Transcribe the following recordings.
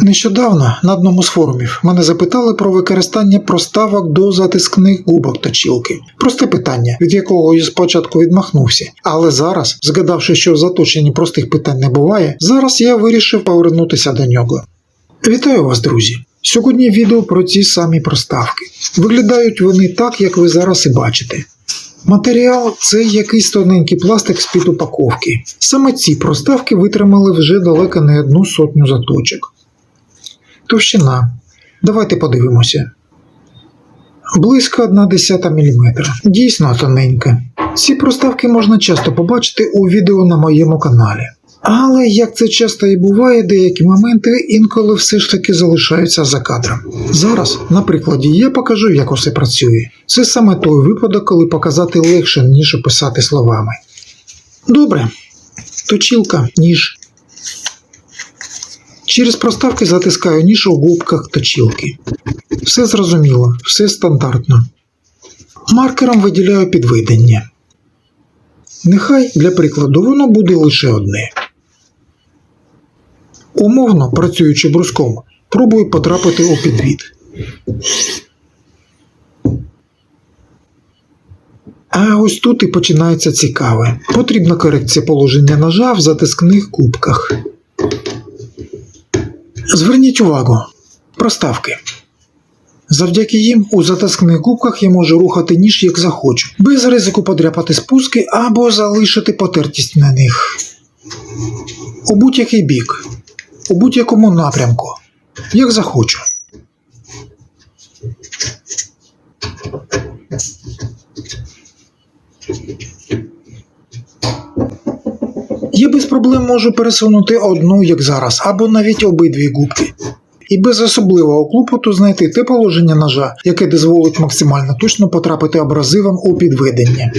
Нещодавно на одному з форумів мене запитали про використання проставок до затискних губок точілки. Просте питання, від якого я спочатку відмахнувся. Але зараз, згадавши, що в заточенні простих питань не буває, зараз я вирішив повернутися до нього. Вітаю вас, друзі! Сьогодні відео про ці самі проставки. Виглядають вони так, як ви зараз і бачите. Матеріал це якийсь тоненький пластик з-під упаковки. Саме ці проставки витримали вже далеко не одну сотню заточок. Товщина. Давайте подивимося. Близько 1,1 мм. Дійсно тоненька. Ці проставки можна часто побачити у відео на моєму каналі. Але як це часто і буває, деякі моменти інколи все ж таки залишаються за кадром. Зараз, на прикладі, я покажу, як усе працює. Це саме той випадок, коли показати легше, ніж описати словами. Добре. Точілка, ніж. Через проставки затискаю ніж у губках точілки. Все зрозуміло, все стандартно. Маркером виділяю підведення. Нехай для прикладу воно буде лише одне. Умовно, працюючи бруском, пробую потрапити у підвід. А ось тут і починається цікаве. Потрібна корекція положення ножа в затискних кубках. Зверніть увагу, проставки. Завдяки їм у затискних губках я можу рухати ніж як захочу, без ризику подряпати спуски або залишити потертість на них. У будь-який бік, у будь-якому напрямку, як захочу. Я без проблем можу пересунути одну, як зараз, або навіть обидві губки. І без особливого клопоту знайти те положення ножа, яке дозволить максимально точно потрапити абразивом у підведення.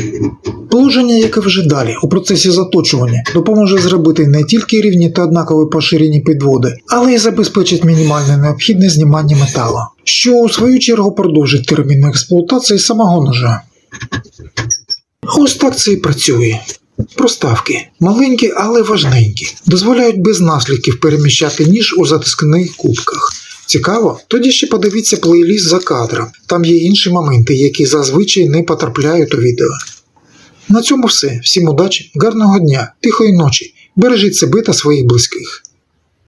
Положення, яке вже далі, у процесі заточування, допоможе зробити не тільки рівні та однакові поширені підводи, але й забезпечить мінімальне необхідне знімання металу, що у свою чергу продовжить термін експлуатації самого ножа. Ось так це і працює. Проставки маленькі, але важненькі, дозволяють без наслідків переміщати ніж у затискних кубках. Цікаво? Тоді ще подивіться плейліст за кадром. Там є інші моменти, які зазвичай не потрапляють у відео. На цьому все. Всім удачі, гарного дня, тихої ночі. Бережіть себе та своїх близьких.